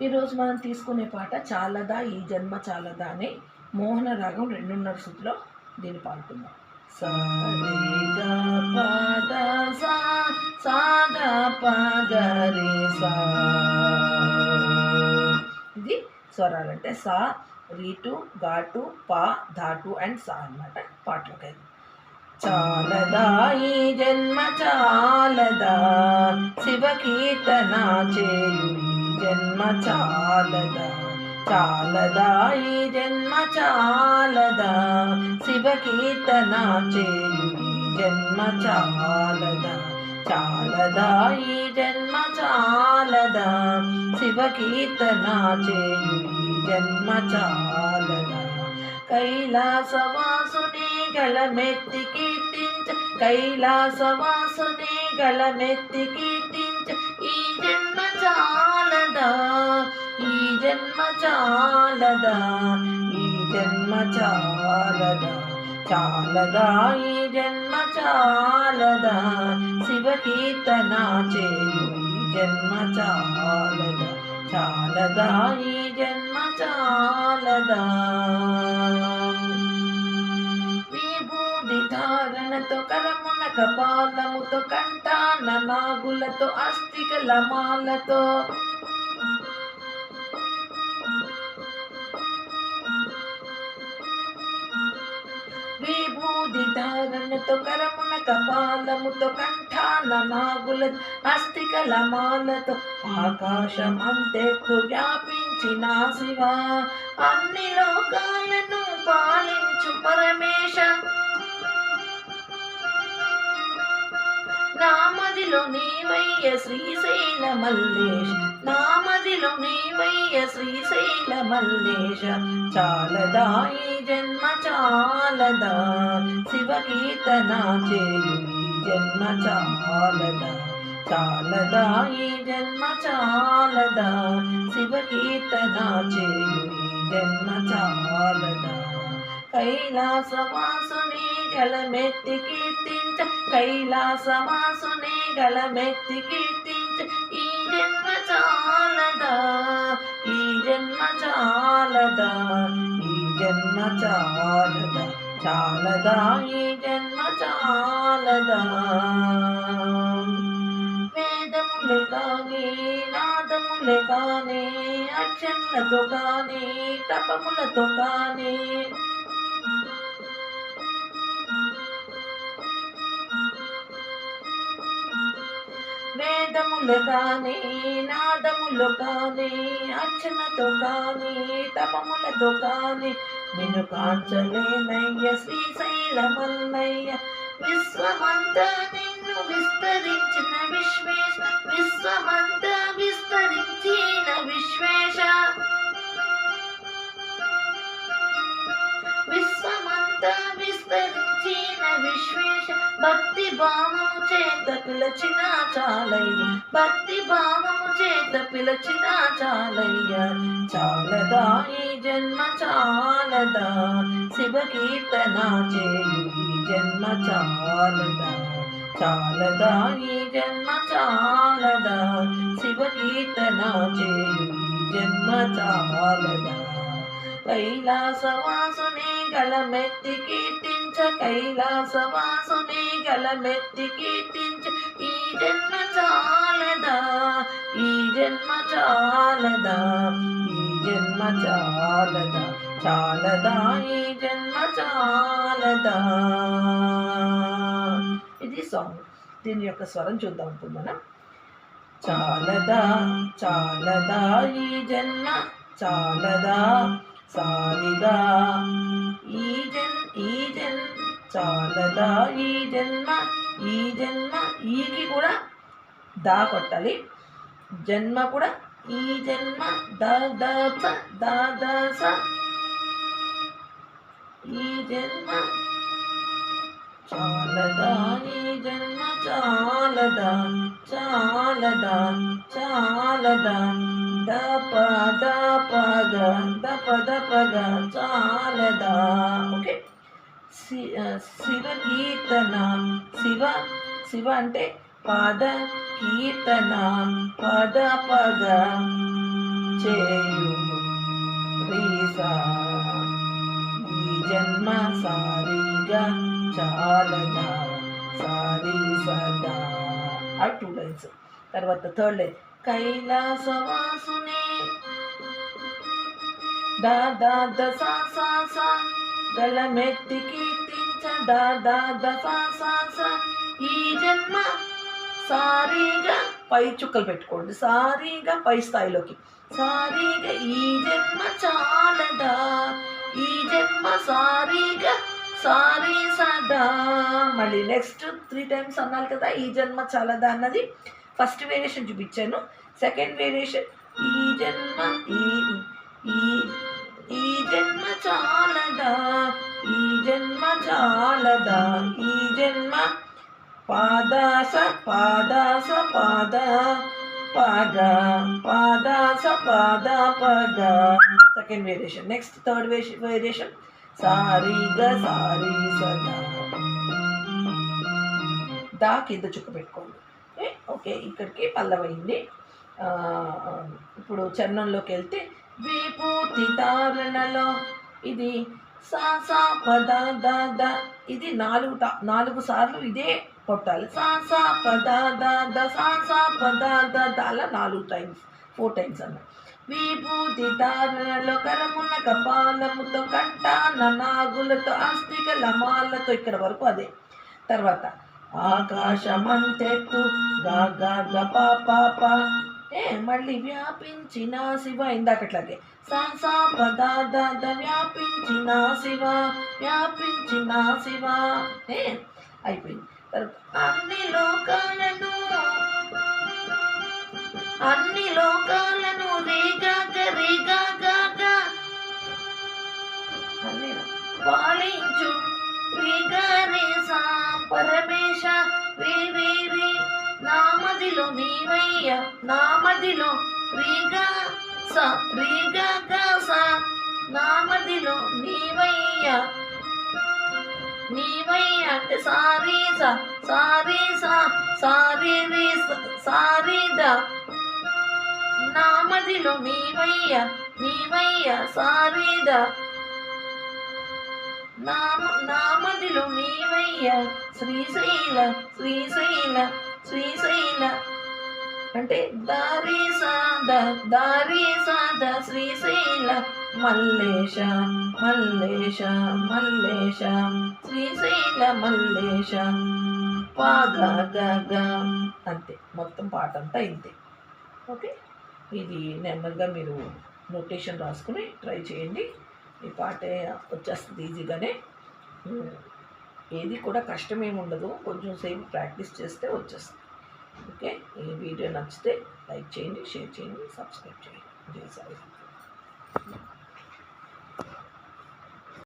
ఈరోజు మనం తీసుకునే పాట చాలదా ఈ జన్మ చాలదా అనే మోహన రాగం రెండున్నర శృతిలో దీన్ని పాడుకుందాం. సా ఇది స్వరాలు అంటే సా రీటు ఘాటు పా ధాటు అండ్ సా అన్నమాట పాటలోకి అయితే. చాలదా ఈ జన్మ చాలదా శివ కీర్తన చేయు జన్మ చాలదా చాలదా ఈ జన్మ చాలదా. శివ కీర్తన చేయు జన్మ చాలదా చాలదా ఈ జన్మ చాలదా. శివ కీర్తన చేయు జన్మ చాలదా. కైలాసవాసుని గలమెత్తి కీర్తించ కైలాసవాసుని గలమెత్తి కీర్తించ జన్మ చాలదా ఈ జన్మ చాలదా ఈ జన్మ చాలదా చాలదా ఈ జన్మ చాలదా శివకీర్తన చేయు ఈ జన్మ చాలదా చాలదా ఈ జన్మ చాలదా విభూతి ధారణతో కరమున కపాలముతో కంట నాగులతో అస్థిక లమాలతో. విభూతి ధారణతో కరమున కపాలముతో కంఠాన నాగుల అస్థిక లమాలతో ఆకాశం అంతెత్తు వ్యాపించిన శివ. అన్ని లోకాలను పాలించు పరమే నామదిలో నీవయ్య శ్రీశైల మల్లేశ. నామదిలో నీవయ్య శ్రీశైల మల్లేశ. చాలదా ఈ జన్మ చాలదా. శివకీర్తన చేయు జన్మ చాలదా. చాలదా ఈ జన్మ చాలదా. శివకీర్తన చేయు జన్మ చాలదా. కైలాసవాసుని గలమెత్తి కీర్తించ కైలాసవాసుని గలమెత్తి కీర్తించ ఈ జన్మ చాలదా? ఈ జన్మ చాలదా? ఈ జన్మ చాలదా? చాలదా? ఈ జన్మ చాలదా? వేదములు కానీ నాదములు కానీ అక్షరలతో కానీ తపములతో కానీ వేదములు కానీ నాదములు కానీ అర్చనతో కానీ తపములతో కానీ నిన్ను కాంచలేనయ్య శ్రీశైలమల్లయ్య విశ్వమంతా నిన్ను విస్తరించిన విశ్వేశ విశ్వమంతా విస్తరించిన విశ్వేశ. విశ్వమంతా విస్తరించిన విశ్వేశ భక్తి భావము చేత పిలచిన చాలయ్య. భక్తి భావము చేత పిలచిన చాలయ్య. చాలదా ఈ జన్మ చాలదా. శివ కీర్తన చేయు ఈ జన్మ చాలదా. చాలదా ఈ జన్మ చాలదా. శివ కీర్తన చేయు ఈ జన్మ చాలదా. కైలాసవాసుని గలమెత్తి కీర్తించ కైలాసవాసుని గలమెత్తి కీర్తించ. ఈ జన్మ చాలదా? ఈ జన్మ చాలదా? ఈ జన్మ చాలదా? చాలదా? ఈ జన్మ చాలదా? ఇది సాంగ్ దీని యొక్క స్వరం చూద్దాం ఇప్పుడు మనం. చాలదా చాలదా? ఈ జన్మ చాలదా? సారిగా ఈ జన్మ చాలదా ఈ జన్మ ఈ జన్మ ఈకి కూడా దా కొట్టాలి. జన్మ కూడా ఈ జన్మ ద ద స ద ద స. ఈ జన్మ చాలదా ఈ జన్మ చాలదా చాలదా చాలదా. ద పద గ పద దప గ చాలదా. శివ కీర్తనాం శివ శివ అంటే పాద కీర్తనాం పద పదం చేయుము. రీసా ఈ జన్మ సారీగా చాలదా సారీ సదా. ఆ టూ లైన్స్. తర్వాత థర్డ్ లైన్. కైలాసవాసునే. దా దా ద సా సా సా. గలమెత్తి కీర్తించ ఈ జన్మ సారీగా పై చుక్కలు పెట్టుకోండి. సారీగా పై స్థాయిలోకి. సారీగా ఈ జన్మ చాలదా? ఈ జన్మ సారీగా సారీ సదా? మళ్ళీ నెక్స్ట్ త్రీ టైమ్స్ అన్నారు కదా ఈ జన్మ చాలదా అన్నది ఫస్ట్ వేరియేషన్ చూపించాను. సెకండ్ వేరియేషన్ ఈ జన్మ ఈ ఈ ఈ జన్మ చాలదా? ఈ జన్మ చాలదా? ఈ జన్మ? పాదాస పాదాస పాద పాద పాదాస పాద పద. Second variation next third variation సారీగా సారీ సదా దా. కింద చుక్క పెట్టుకోండి. ఓకే ఓకే ఇక్కడికి పల్లవైంది. ఇప్పుడు చరణంలోకి వెళ్తే విభూతి ధారణలో ఇది సా సా పద ద ద ఇది నాలుగు ట- నాలుగు సార్లు ఇదే కొట్టాలి. సా సా పద ద ద సా సా పద ద ద అలా నాలుగు టైమ్స్ ఫోర్ టైమ్స్ అన్న. విభూతి ధారణలో కరమున్న కపాలముతో కంటాన నాగులతో ఆస్తిక లమాలతో ఇక్కడ వరకు అదే. తర్వాత ఆకాశమంతెత్తు గా గా గ పా పా పా. మళ్ళీ వ్యాపించిన శివ ఇందాకట్లాగే. సా పదార్థ వ్యాపించిన శివ వ్యాపించిన శివ. ఏ అయిపోయింది. అన్ని లోకాలను అన్ని లోకాలను రేగా రేగా పాలించు. రేగా రేసా పరమేశ రే రే నీవయ్య నామదిలో నీవయ్య రీగా స రీగా కాస నా నామదిలో నీవయ్య. నీవయ్య అంటే సారీ స సారీ స సారీ రీ సారీ ద. నా నామదిలో నీవయ్య నీవయ్య సారీ ద. నామ నామదిలో నీవయ్య శ్రీశైల శ్రీశైల. శ్రీశైల అంటే దారి సాద దారి సాద శ్రీశైల మల్లేశ మల్లేశ మల్లేశ శ్రీశైల మల్లేశ. పాగ అంతే మొత్తం పాట అంతా ఇంతే. ఓకే? ఇది నెమ్మదిగా మీరు నోటేషన్ రాసుకుని ట్రై చేయండి. ఈ పాట వచ్చేస్తుంది ఈజీగానే. ఏది కూడా కష్టమేమి ఉండదు. కొంచెం సేపు ప్రాక్టీస్ చేస్తే వచ్చేస్తుంది. ఓకే? ఈ వీడియో నచ్చితే లైక్ చేయండి షేర్ చేయండి సబ్స్క్రైబ్ చేయండి. జై సాయి